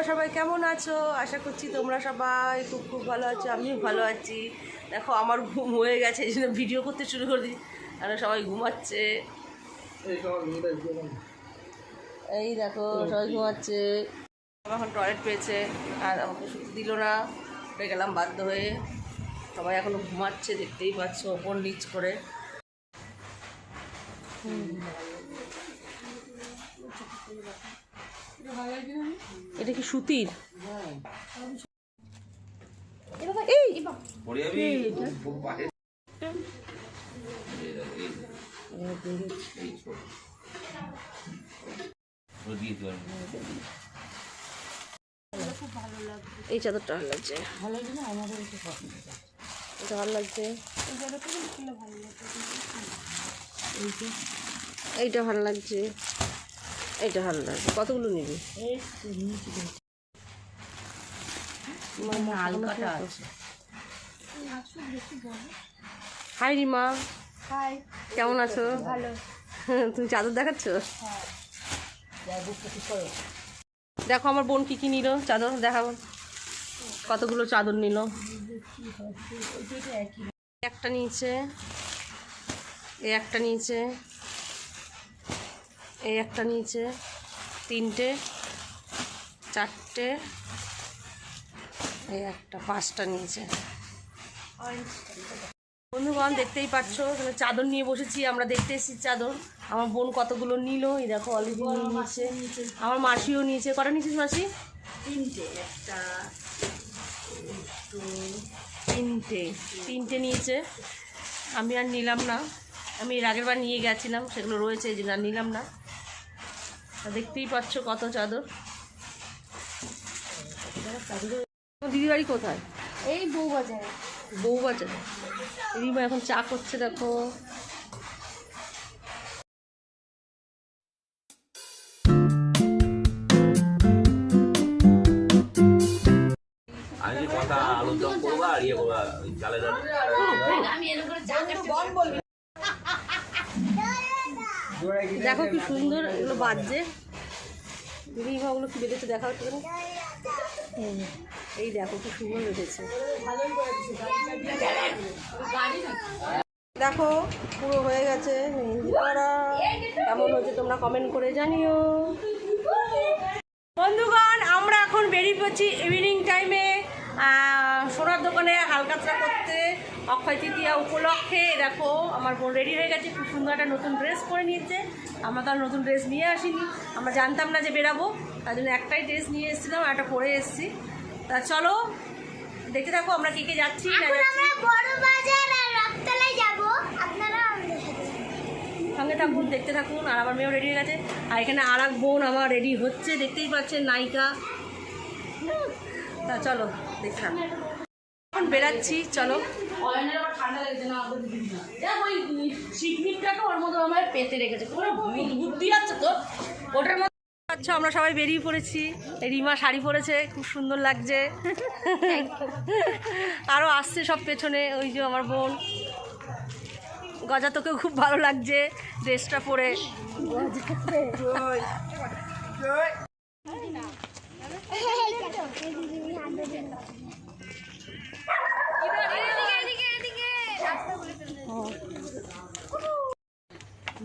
তোমরা সবাই কেমন আছো? আশা করছি তোমরা সবাই খুব খুব ভালো আছো আমিও ভালো আছি। দেখো আমার ঘুম হয়ে গেছে এই জন্য ভিডিও করতে শুরু করে দিই। আর সবাই ঘুমাচ্ছে। এই দেখো সবাই ঘুমাচ্ছে। আমার এখন টয়লেট পেয়েছে আর আমাকে শুতে দিল না। উঠে গেলাম বাধ্য হয়ে। সবাই এখনও ঘুমাচ্ছে দেখতেই পাচ্ছ ওপর নিচ করে। এটা কি সুতির? এই পড়ে যাবি? খুব পাহে এই ছোট। ও দিয়ে দিলাম এই চাদরটা ভালো লাগছে। এটা ভালো লাগছে। এইটা ভালো লাগছে। এইটা ভালো লাগছে কতগুলো নিবি? হাই রিমা। হাই। কেমন আছো? ভালো। তুমি চাদর দেখাচ্ছ? দেখো আমার বোন কি কি নিল চাদর দেখাবো কতগুলো চাদর নিল? একটা নিয়েছে এই একটা নিয়েছে। এই একটা নিয়েছে তিনটে চারটে এই একটা পাঁচটা নিয়েছে বন্ধুগণ দেখতেই পাচ্ছ এখানে চাদর নিয়ে বসেছি আমরা দেখতে এসেছি চাদর। আমার বোন কতগুলো নিল এই দেখো অলরেডি নিয়ে নিয়েছে। আমার মাসিও নিয়েছে। কটা নিয়েছিস মাসি? তিনটে একটা তিনটে। তিনটে নিয়েছে। আমি আর নিলাম না। আমি এর আগের বার নিয়ে গেছিলাম সেগুলো রয়েছে জন্য আর নিলাম না। দেখতেই পাচ্ছ কত চাদর। দিদি বাড়ি কোথায়? এই বউ বাজারে বউ বাজারে রিমা এখন চা করছে দেখো। আমি কথা আলুর দম করব আর ইয়ে করব ওই চালে দেখো কি সুন্দর এগুলো বাজছে। রিমা ওগুলো কি বেঁধেছে দেখা হচ্ছে এই দেখো কি সুন্দর বেঁধেছে দেখো, পুরো হয়ে গেছে মেহেন্দি করা। কেমন হচ্ছে তোমরা কমেন্ট করে জানিও। বন্ধুগণ, আমরা এখন বেরিয়ে পড়ছি ইভিনিং টাইমে সোনার দোকানে হালকাতরা করতে অক্ষয় তৃতীয়া উপলক্ষে দেখো আমার বোন রেডি হয়ে গেছে খুব সুন্দর একটা নতুন ড্রেস পরে নিয়েছে। আমরা তো নতুন ড্রেস নিয়ে আসিনি আমরা জানতাম না যে বেরাবো তার জন্য একটাই ড্রেস নিয়ে এসেছিলাম একটা পরে এসেছি। তা চলো দেখতে থাকো আমরা কে কে যাচ্ছি না সঙ্গে থাকুন দেখতে থাকুন আর আমার মেয়েও রেডি হয়ে গেছে। আর এখানে আর এক বোন আমার রেডি হচ্ছে দেখতেই পাচ্ছেন নায়িকা। তা চলো থাকুন এখন বেরাচ্ছি চলো। আচ্ছা আমরা সবাই বেরিয়ে পড়েছি। রিমা শাড়ি পরেছে খুব সুন্দর লাগছে। আরও আসছে সব পেছনে ওই যে আমার বোন। গজা তোকেও খুব ভালো লাগছে ড্রেসটা পরে।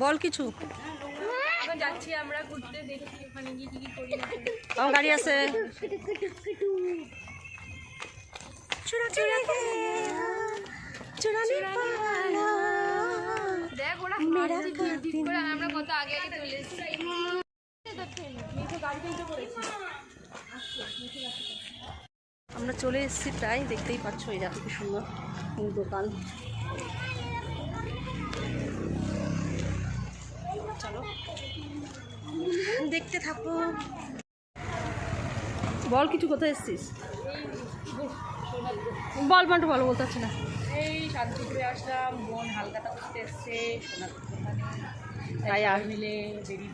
বল কিছু। যাচ্ছি আমরা ঘুরতে দেখি ওখানে গিয়ে কি কি করি। আমার গাড়ি আছে। দেখ ওরা করে আমরা কত আগে আগে চলে এসেছি। আমরা চলে এসেছি প্রায় দেখতেই পাচ্ছ এই দেখো কি সুন্দর। দোকান দেখতে থাকো। বল কিছু কোথায় এসছিস? বল মান্টু বলো বলতে পারছি না। এই শান্তিপুরে আসলাম বোন হালকাটা করতে এসছে সোনার দোকানে। মিলে বেরিয়ে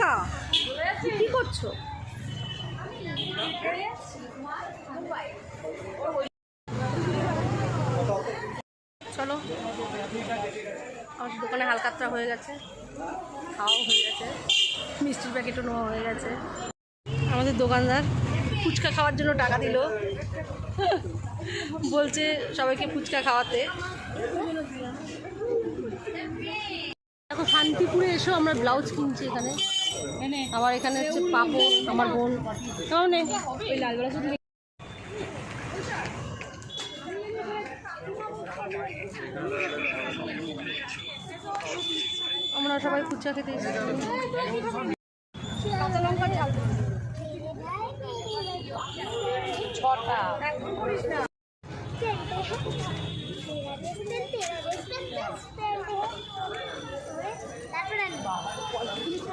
প্রিয়াঙ্কা কি করছ? চলো। আমার দোকানে হালকাত্রা হয়ে গেছে। খাওয়াও হয়ে গেছে। মিষ্টির প্যাকেটও নেওয়া হয়ে গেছে। আমাদের দোকানদার ফুচকা খাওয়ার জন্য টাকা দিল। বলছে সবাইকে ফুচকা খাওয়াতে। দেখো শান্তিপুরে এসো, আমরা ব্লাউজ কিনছি এখানে। আমার এখানে হচ্ছে পাপড় আমার বোন। তাও নে। ওই লালবেলা শুধু আমরা সবাই ফুচকা খেতে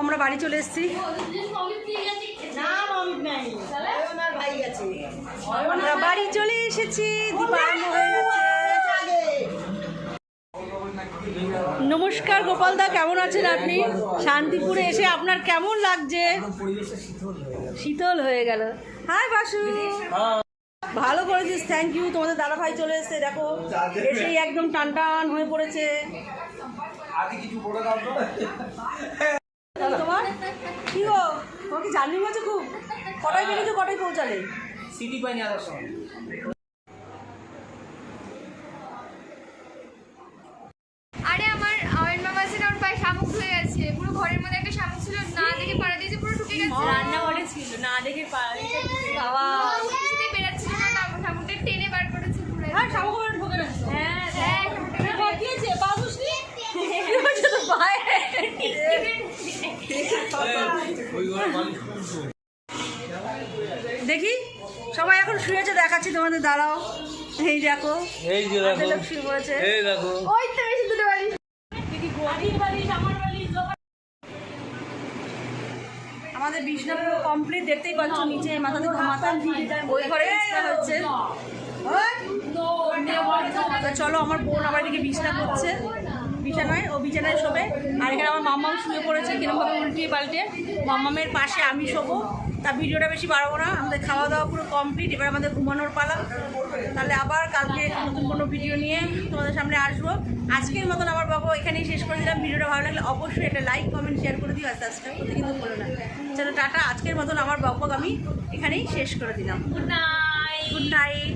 আমরা বাড়ি চলে এসেছি। বাড়ি চলে এসেছি নমস্কার গোপালদা কেমন আছেন আপনি? শান্তিপুরে এসে আপনার কেমন লাগছে? শীতল হয়ে গেল। হাই বাসু। ভালো করেছিস থ্যাংক ইউ তোমাদের দাদা ভাই চলে এসেছে, দেখো। এসেই একদম টান টান হয়ে পড়েছে। জার্নি হয়েছে খুব। কটায় বেরিয়েছো? কটায় পৌঁছালে? সিটি পাইনি আসার সময় আরে আমার আমার মামা ওর পায়ে শামুক হয়ে গেছে। পুরো ঘরের মধ্যে একটা শামুক ছিল না দেখে পাড়া দিয়েছে পুরো ঢুকে গেছে। রান্নাঘরে ছিল না দেখে বাবা। কিছুতেই বেরাচ্ছিল না শামুকটা টেনে বার করেছে পুরো হ্যাঁ শামুক করে ঢুকে গেছে। হ্যাঁ হ্যাঁ পায়ে? দেখি সবাই এখন শুয়েছে দেখাচ্ছি তোমাদের দাঁড়াও এই দেখো এই যে শুয়ে পড়েছে এই দেখো ওই তো এসে দুটো বাড়ি আমাদের বিছনা পুরো কমপ্লিট দেখতেই পাচ্ছ নিচে মাথা থেকে মাথা ওই ঘরে হচ্ছে তো চলো আমার বোন আবার এদিকে বিছনা করছে বিছানায় ও বিছানায় শোবে। আর এখানে আমার মাম্মাম শুয়ে পড়েছে কিরমভাবে উল্টিয়ে পাল্টে। মাম্মামের পাশে আমি শোবো। তা ভিডিওটা বেশি বাড়াবো না আমাদের খাওয়া দাওয়া পুরো কমপ্লিট এবার আমাদের ঘুমানোর পালা। তাহলে আবার কালকে নতুন কোনো ভিডিও নিয়ে তোমাদের সামনে আসব। আজকের মতন আমার বাবা এখানেই শেষ করে দিলাম। ভিডিওটা ভালো লাগলে অবশ্যই একটা লাইক কমেন্ট শেয়ার করে দিও আর সাবস্ক্রাইব করতে কিন্তু ভুলো না। চলো টাটা আজকের মতন আমার বকবক আমি এখানেই শেষ করে দিলাম। Good night good night